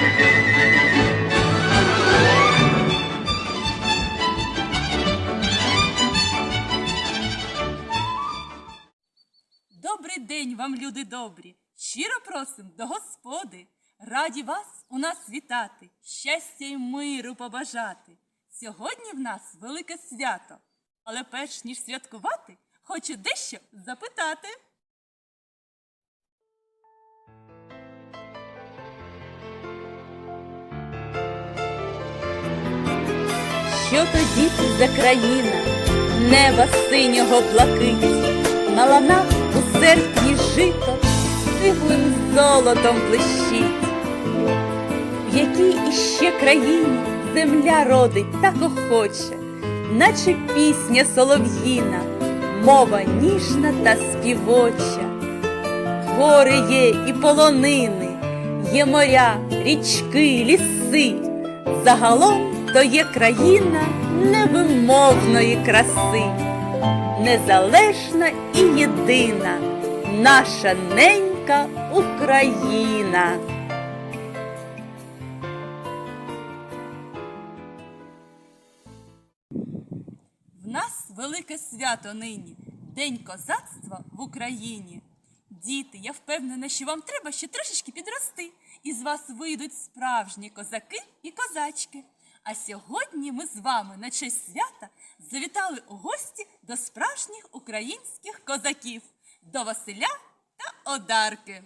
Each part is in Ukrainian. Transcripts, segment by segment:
Добрий день вам, люди добрі! Щиро просим до господи! Раді вас у нас вітати, щастя й миру побажати. Сьогодні в нас велике свято, але перш ніж святкувати, хочу дещо запитати. Що то діти за країна, неба синього блакить, на ланах у серпні жито стиглим золотом блищить. В якій іще країні земля родить так охоче, наче пісня солов'їна, мова ніжна та співоча. Гори є і полонини, є моря, річки, ліси. Загалом то є країна невимовної краси, незалежна і єдина, наша ненька Україна. В нас велике свято нині День козацтва в Україні. Діти, я впевнена, що вам треба ще трошечки підрости, і з вас вийдуть справжні козаки і козачки. А сьогодні ми з вами на честь свята завітали у гості до справжніх українських козаків до Василя та Одарки.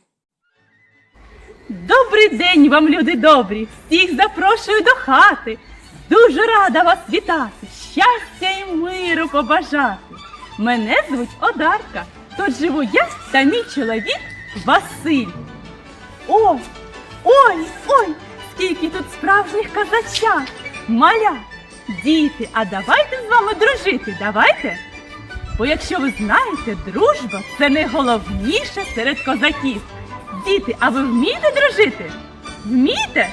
Добрий день вам, люди добрі! Всіх запрошую до хати. Дуже рада вас вітати, щастя і миру побажати. Мене звуть Одарка. Тут живу я та мій чоловік Василь. Ой, ой, ой, скільки тут справжніх казачат, маля, діти, а давайте з вами дружити, давайте. Бо якщо ви знаєте, дружба це найголовніше серед козаків. Діти, а ви вмієте дружити? Вмієте?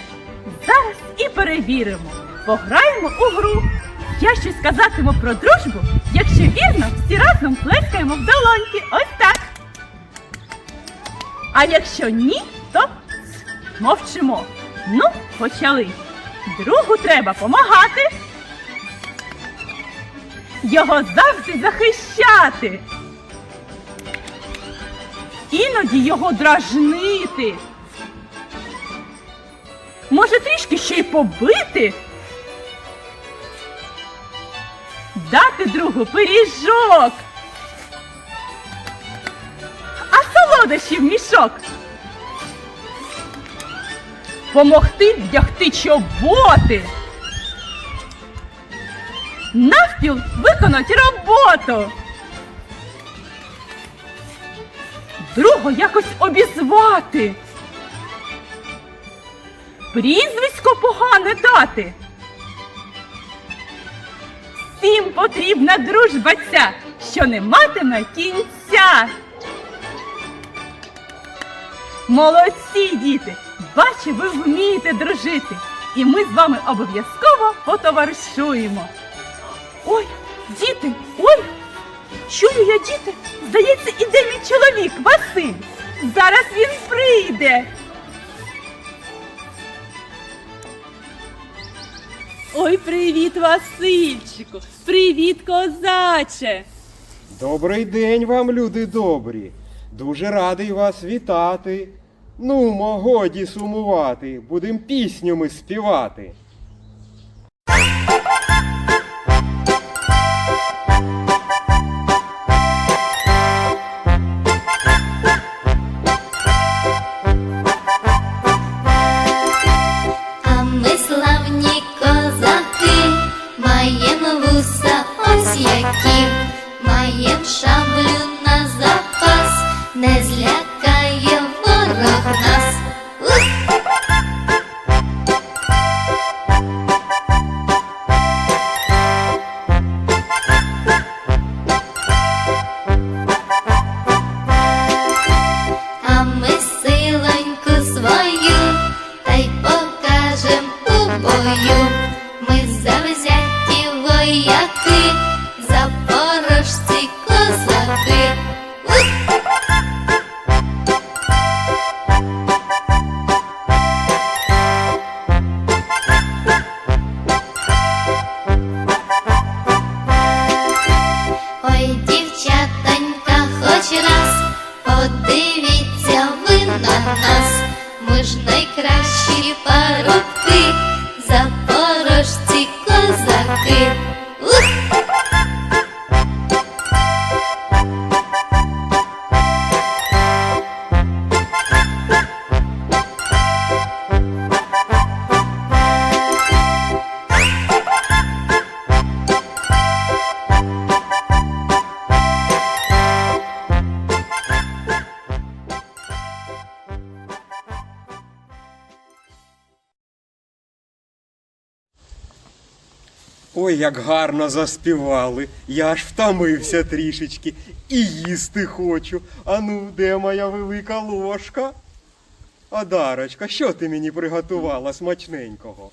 Зараз і перевіримо. Пограємо у гру. Я щось казатиму про дружбу, якщо вірно, всі разом плескаємо в долоньки. Ось так. А якщо ні, то мовчимо. Ну, почали. Другу треба помагати. Його завжди захищати. Іноді його дражнити. Може, трішки ще й побити? Дати другу пиріжок. А солодощі в мішок. Помогти вдягти чоботи. Навпіл виконати роботу. Другого якось обізвати. Прізвисько погане дати. Всім потрібна дружба ця, що не матиме кінця. Молодці, діти! Бачу, ви вмієте дружити. І ми з вами обов'язково потоваришуємо. Ой, діти, ой! Чую я, діти, здається, іде мій чоловік Василь. Зараз він прийде. Ой, привіт, Васильчику! Привіт, козаче! Добрий день вам, люди добрі. Дуже радий вас вітати. Ну, годі сумувати, будем пісню ми співати. Ой, як гарно заспівали. Я аж втомився трішечки і їсти хочу. Ану, де моя велика ложка? Одарочка, що ти мені приготувала смачненького?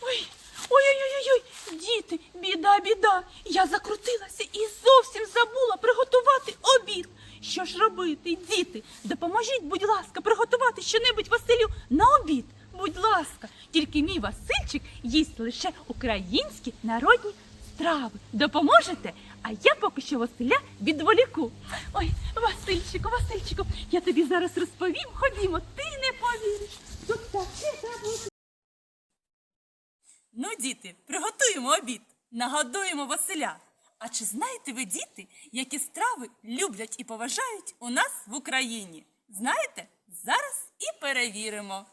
Ой, ой-ой-ой, діти, біда, біда. Я закрутилася і зовсім забула приготувати обід. Що ж робити, діти? Допоможіть, будь ласка, приготувати щонебудь Василю на обід. Будь ласка, тільки мій Васильчик їсть лише українські народні страви. Допоможете? А я поки що Василя відволіку. Ой, Васильчику, Васильчику, я тобі зараз розповім. Ходімо, ти не повіриш. Тут таке забути. Ну, діти, приготуємо обід, нагодуємо Василя. А чи знаєте ви, діти, які страви люблять і поважають у нас в Україні? Знаєте? Зараз і перевіримо.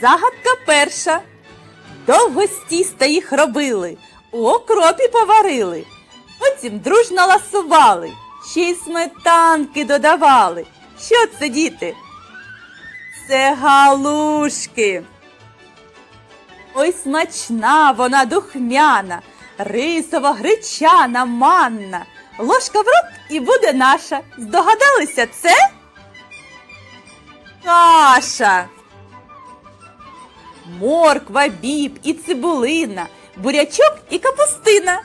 Загадка перша. Довго стіста їх робили, у окропі поварили, потім дружно ласували, ще й сметанки додавали. Що це, діти? Це галушки. Ой, смачна вона духмяна, рисова, гречана, манна. Ложка в рот і буде наша. Здогадалися це? Каша морква, біб і цибулина, бурячок і капустина,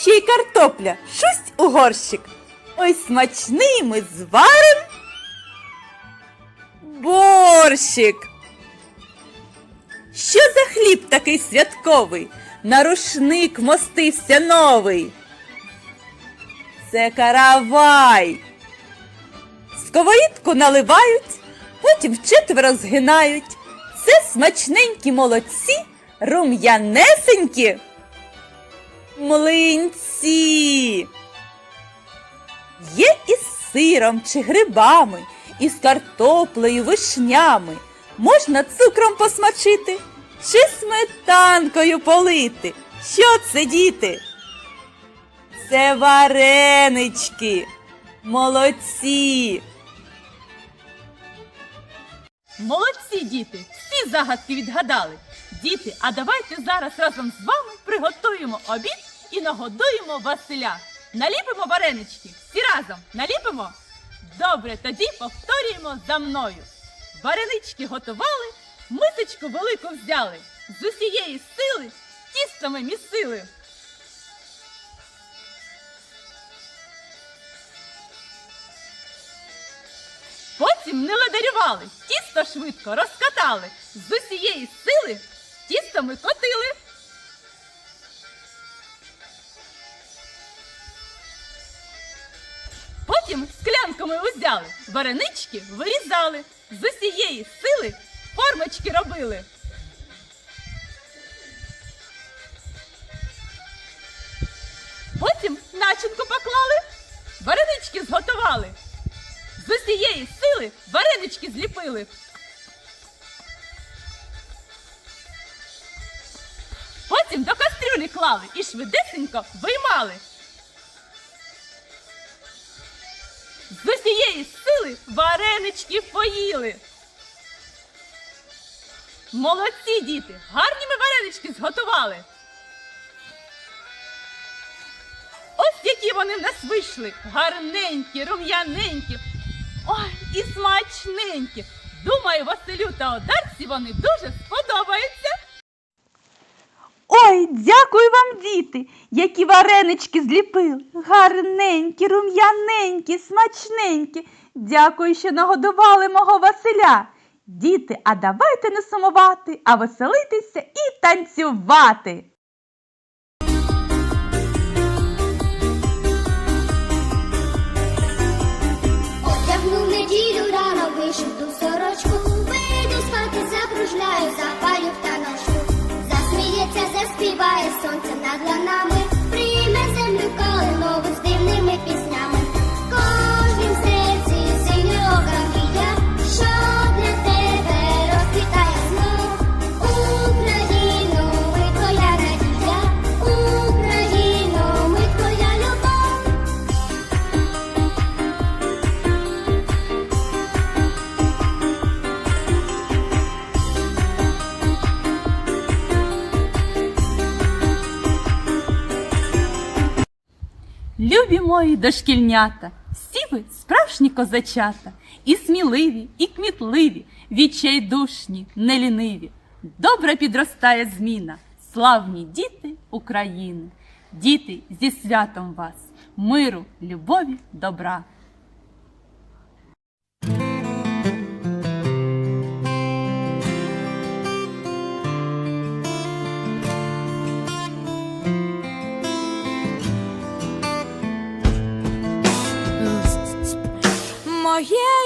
ще й картопля, шусть у горщик. Ой, смачний ми зварим борщик. Що за хліб такий святковий? На рушник мостився новий. Це каравай. Сковорідку наливають, потім вчетверо згинають. Це смачненькі молодці, рум'янесенькі. Млинці. Є із сиром чи грибами, із картоплею, вишнями. Можна цукром посмачити чи сметанкою полити. Що це, діти? Це варенички. Молодці. Молодці, діти! Всі загадки відгадали. Діти, а давайте зараз разом з вами приготуємо обід і нагодуємо Василя. Наліпимо варенички. Всі разом наліпимо? Добре, тоді повторюємо за мною. Варенички готували, мисочку велику взяли. З усієї сили тістами місили. Потім не ладарювали, тісто швидко розкатали, з усієї сили тістами котили. Потім склянками узяли, варенички вирізали, з усієї сили формочки робили. Потім начинку поклали, варенички зготували. З усієї сили варенички зліпили. Потім до кастрюлі клали і швидесенько виймали. З усієї сили варенички поїли. Молодці діти! Гарні ми варенички зготували. Ось які вони в нас вийшли. Гарненькі, рум'яненькі. Ой, і смачненькі. Думаю, Василю та Одарці вони дуже сподобаються. Ой, дякую вам, діти, які варенички зліпили. Гарненькі, рум'яненькі, смачненькі. Дякую, що нагодували мого Василя. Діти, а давайте не сумувати, а веселитися і танцювати. Співає сонце над ланами. Мої дошкільнята, всі ви справжні козачата, і сміливі, і кмітливі, відчайдушні, неліниві. Добре підростає зміна, славні діти України. Діти зі святом вас, миру, любові, добра. yeah.